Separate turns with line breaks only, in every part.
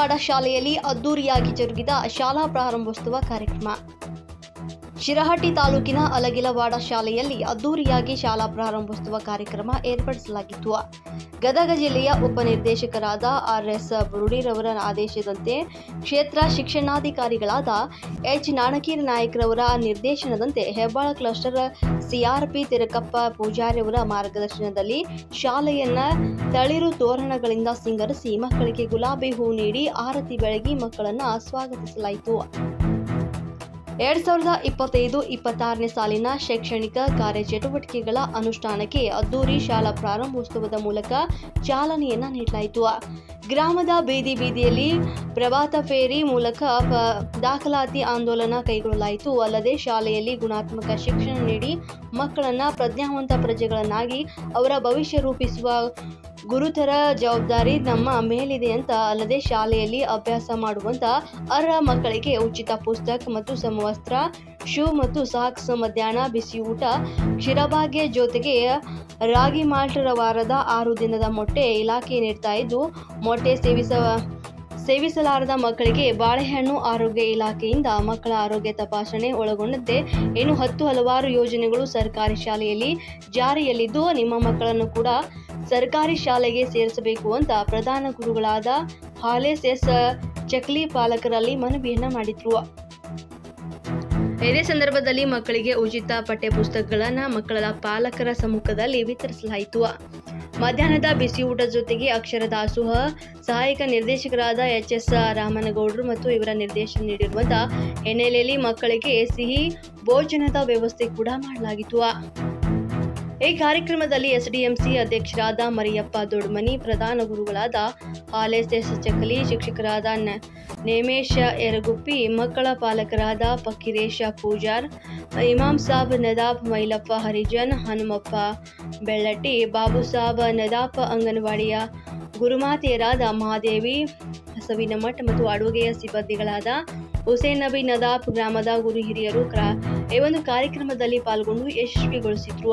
ಅಲಗಿಲವಾಡ ಶಾಲೆಯಲ್ಲಿ ಅದ್ದೂರಿಯಾಗಿ ಜರುಗಿದ ಶಾಲಾ ಪ್ರಾರಂಭೋತ್ಸವ ಕಾರ್ಯಕ್ರಮ. ಶಿರಹಟ್ಟಿ ತಾಲೂಕಿನ ಅಲಗಿಲವಾಡ ಶಾಲೆಯಲ್ಲಿ ಅದ್ದೂರಿಯಾಗಿ ಶಾಲಾ ಪ್ರಾರಂಭೋತ್ಸವ ಕಾರ್ಯಕ್ರಮ ಏರ್ಪಡಿಸಲಾಗಿತ್ತು. ಗದಗ ಜಿಲ್ಲೆಯ ಉಪನಿರ್ದೇಶಕರಾದ ಆರ್ ಎಸ್ ಬುರುಡಿರವರ ಆದೇಶದಂತೆ ಕ್ಷೇತ್ರ ಶಿಕ್ಷಣಾಧಿಕಾರಿಗಳಾದ ಎಚ್ ನಾಣಕೀರ್ ನಾಯಕ್ರವರ ನಿರ್ದೇಶನದಂತೆ ಹೆಬ್ಬಾಳ ಕ್ಲಸ್ಟರ್ ಸಿಆರ್ಪಿ ತಿರುಕಪ್ಪ ಪೂಜಾರಿಯವರ ಮಾರ್ಗದರ್ಶನದಲ್ಲಿ ಶಾಲೆಯನ್ನ ತಳಿರು ತೋರಣಗಳಿಂದ ಸಿಂಗರಿಸಿ ಮಕ್ಕಳಿಗೆ ಗುಲಾಬಿ ಹೂ ನೀಡಿ ಆರತಿ ಬೆಳಗಿ ಮಕ್ಕಳನ್ನು ಸ್ವಾಗತಿಸಲಾಯಿತು. ಎರಡ್ ಸಾವಿರದ ಇಪ್ಪತ್ತೈದು, ಇಪ್ಪತ್ತಾರನೇ ಸಾಲಿನ ಶೈಕ್ಷಣಿಕ ಕಾರ್ಯಚಟುವಟಿಕೆಗಳ ಅನುಷ್ಠಾನಕ್ಕೆ ಅದ್ದೂರಿ ಶಾಲಾ ಪ್ರಾರಂಭೋತ್ಸವದ ಮೂಲಕ ಚಾಲನೆಯನ್ನ ನೀಡಲಾಯಿತು. ಗ್ರಾಮದ ಬೀದಿ ಬೀದಿಯಲ್ಲಿ ಪ್ರಭಾತ ಫೇರಿ ಮೂಲಕ ದಾಖಲಾತಿ ಆಂದೋಲನ ಕೈಗೊಳ್ಳಲಾಯಿತು. ಅಲ್ಲದೆ ಶಾಲೆಯಲ್ಲಿ ಗುಣಾತ್ಮಕ ಶಿಕ್ಷಣ ನೀಡಿ ಮಕ್ಕಳನ್ನ ಪ್ರಜ್ಞಾವಂತ ಪ್ರಜೆಗಳನ್ನಾಗಿ ಅವರ ಭವಿಷ್ಯ ರೂಪಿಸುವ ಗುರುತರ ಜವಾಬ್ದಾರಿ ನಮ್ಮ ಮೇಲಿದೆ ಅಂತ ಅಲ್ಲದೆ ಶಾಲೆಯಲ್ಲಿ ಅಭ್ಯಾಸ ಮಾಡುವಂತ ಅರ್ಹ ಮಕ್ಕಳಿಗೆ ಉಚಿತ ಪುಸ್ತಕ ಮತ್ತು ಸಮವಸ್ತ್ರ ಶೂ ಮತ್ತು ಸಾಕ್ಸ್ ಮಧ್ಯಾಹ್ನ ಬಿಸಿ ಊಟ ಕ್ಷೀರಭಾಗ್ಯ ಜೊತೆಗೆ ರಾಗಿ ಮಾಲ್ಟರ ವಾರದ ಆರು ದಿನದ ಮೊಟ್ಟೆ ಇಲಾಖೆ ನೀಡ್ತಾ ಇದ್ದು, ಮೊಟ್ಟೆ ಸೇವಿಸ, ಸೇವಿಸಲಾರದ ಮಕ್ಕಳಿಗೆ ಬಾಳೆಹಣ್ಣು ಆರೋಗ್ಯ ಇಲಾಖೆಯಿಂದ ಮಕ್ಕಳ ಆರೋಗ್ಯ ತಪಾಸಣೆ ಒಳಗೊಂಡಂತೆ ಇನ್ನು ಹತ್ತು ಹಲವಾರು ಯೋಜನೆಗಳು ಸರ್ಕಾರಿ ಶಾಲೆಯಲ್ಲಿ ಜಾರಿಯಲ್ಲಿದ್ದು, ನಿಮ್ಮ ಮಕ್ಕಳನ್ನು ಕೂಡ ಸರ್ಕಾರಿ ಶಾಲೆಗೆ ಸೇರಿಸಬೇಕು ಅಂತ ಪ್ರಧಾನ ಗುರುಗಳಾದ ಹಾಲೇಸ್ ಎಸ್ ಚಕ್ಲಿ ಪಾಲಕರಲ್ಲಿ ಮನವಿಯನ್ನ ಮಾಡಿದ್ರು. ಇದೇ ಸಂದರ್ಭದಲ್ಲಿ ಮಕ್ಕಳಿಗೆ ಉಚಿತ ಪಠ್ಯ ಪುಸ್ತಕಗಳನ್ನು ಮಕ್ಕಳ ಪಾಲಕರ ಸಮ್ಮುಖದಲ್ಲಿ ವಿತರಿಸಲಾಯಿತು. ಮಧ್ಯಾಹ್ನದ ಬಿಸಿ ಊಟದ ಜೊತೆಗೆ ಅಕ್ಷರ ದಾಸೋಹ, ಸಹಾಯಕ ನಿರ್ದೇಶಕರಾದ ಎಚ್ ಎಸ್ ರಾಮನಗೌಡರು ಮತ್ತು ಇವರ ನಿರ್ದೇಶನ ನೀಡಿರುವಂತಹ ಹಿನ್ನೆಲೆಯಲ್ಲಿ ಮಕ್ಕಳಿಗೆ ಸಿಹಿ ಭೋಜನದ ವ್ಯವಸ್ಥೆ ಕೂಡ ಮಾಡಲಾಗಿತ್ತು. ಈ ಕಾರ್ಯಕ್ರಮದಲ್ಲಿ ಎಸ್ಡಿಎಂಸಿ ಅಧ್ಯಕ್ಷರಾದ ಮರಿಯಪ್ಪ ದೊಡ್ಮನಿ, ಪ್ರಧಾನ ಗುರುಗಳಾದ ಹಾಲೇಸ್ ಎಸ್ ಚಕಲಿ ಶಿಕ್ಷಕರಾದ ನೇಮೇಶ ಯರಗುಪ್ಪಿ ಮಕ್ಕಳ ಪಾಲಕರಾದ ಫಕೀರೇಶ ಪೂಜಾರ್ ಇಮಾಮ್ ಸಾಬ್ ನದಾಬ್ ಮೈಲಪ್ಪ ಹರಿಜನ್, ಹನುಮಪ್ಪ ಬೆಳ್ಳಟ್ಟಿ, ಬಾಬು ಸಾಬ್ ನದಾಫ್, ಅಂಗನವಾಡಿಯ ಗುರುಮಾತೆಯರಾದ ಮಹಾದೇವಿ ಹಸವಿನ ಮಠ ಮತ್ತು ಅಡುಗೆಯ ಸಿಬ್ಬಂದಿಗಳಾದ ಹುಸೇನ್ ನಬಿ ನದಾಫ್ ಗ್ರಾಮದ ಗುರು ಹಿರಿಯರು ಕ್ರಾ ಈ ಒಂದು ಕಾರ್ಯಕ್ರಮದಲ್ಲಿ ಪಾಲ್ಗೊಂಡು ಯಶಸ್ವಿಗೊಳಿಸಿದ್ರು.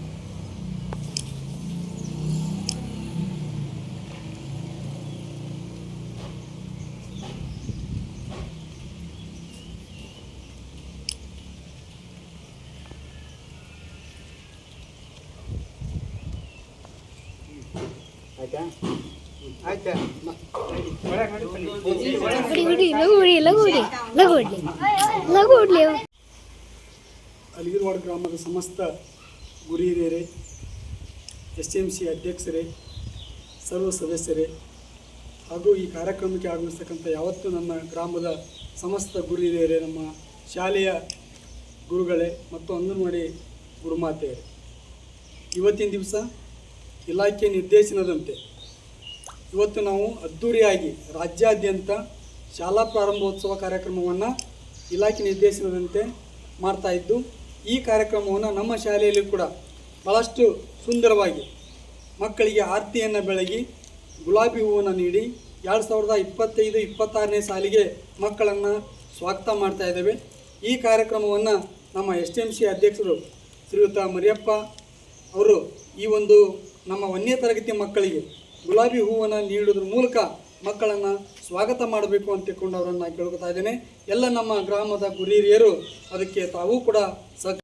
ಆಯ್ತಾ. ಅಲಿಗಿರವಾಡ ಗ್ರಾಮದ ಸಮಸ್ತ ಗುರು ಹಿರಿಯರೇ ಎಸ್ ಎಂ ಸಿ ಅಧ್ಯಕ್ಷರೇ ಸರ್ವ ಸದಸ್ಯರೇ ಹಾಗೂ ಈ ಕಾರ್ಯಕ್ರಮಕ್ಕೆ ಆಗಮಿಸ್ತಕ್ಕಂಥ ಯಾವತ್ತೂ ನನ್ನ ಗ್ರಾಮದ ಸಮಸ್ತ ಗುರು ಹಿರಿಯರೇ ನಮ್ಮ ಶಾಲೆಯ ಗುರುಗಳೇ ಮತ್ತು ಅಂಗನವಾಡಿ ಗುರುಮಾತೆಯರೇ. ಇವತ್ತಿನ ದಿವಸ ಇಲಾಖೆ ನಿರ್ದೇಶನದಂತೆ. ಇವತ್ತು ನಾವು ಅದ್ಧೂರಿಯಾಗಿ ರಾಜ್ಯಾದ್ಯಂತ ಶಾಲಾ ಪ್ರಾರಂಭೋತ್ಸವ ಕಾರ್ಯಕ್ರಮವನ್ನು ಇಲಾಖೆ ನಿರ್ದೇಶನದಂತೆ ಮಾಡ್ತಾ ಇದ್ದು, ಈ ಕಾರ್ಯಕ್ರಮವನ್ನು ನಮ್ಮ ಶಾಲೆಯಲ್ಲಿ ಕೂಡ ಭಾಳಷ್ಟು ಸುಂದರವಾಗಿ ಮಕ್ಕಳಿಗೆ ಆರತಿಯನ್ನು ಬೆಳಗಿ ಗುಲಾಬಿ ಹೂವನ್ನು ನೀಡಿ ಎರಡು ಸಾವಿರದ ಇಪ್ಪತ್ತೈದು, ಇಪ್ಪತ್ತಾರನೇ ಸಾಲಿಗೆ ಮಕ್ಕಳನ್ನು ಸ್ವಾಗತ ಮಾಡ್ತಾ ಇದ್ದೇವೆ. ಈ ಕಾರ್ಯಕ್ರಮವನ್ನು ನಮ್ಮ ಎಸ್ ಡಿ ಎಂ ಸಿ ಅಧ್ಯಕ್ಷರು ಶ್ರೀಯುತ ಮರಿಯಪ್ಪ ಅವರು ಈ ಒಂದು ನಮ್ಮ ಒಂದನೇ ತರಗತಿ ಮಕ್ಕಳಿಗೆ ಗುಲಾಬಿ ಹೂವನ್ನು ನೀಡೋದ್ರ ಮೂಲಕ ಮಕ್ಕಳನ್ನು ಸ್ವಾಗತ ಮಾಡಬೇಕು ಅಂತ ತಿಳ್ಕೊಂಡು ಅವರನ್ನು ಕೇಳ್ಕೊತಾ ಇದ್ದೇನೆ. ಎಲ್ಲ ನಮ್ಮ ಗ್ರಾಮದ ಗುರಿಹಿರಿಯರು ಅದಕ್ಕೆ ತಾವೂ ಕೂಡ ಸಹ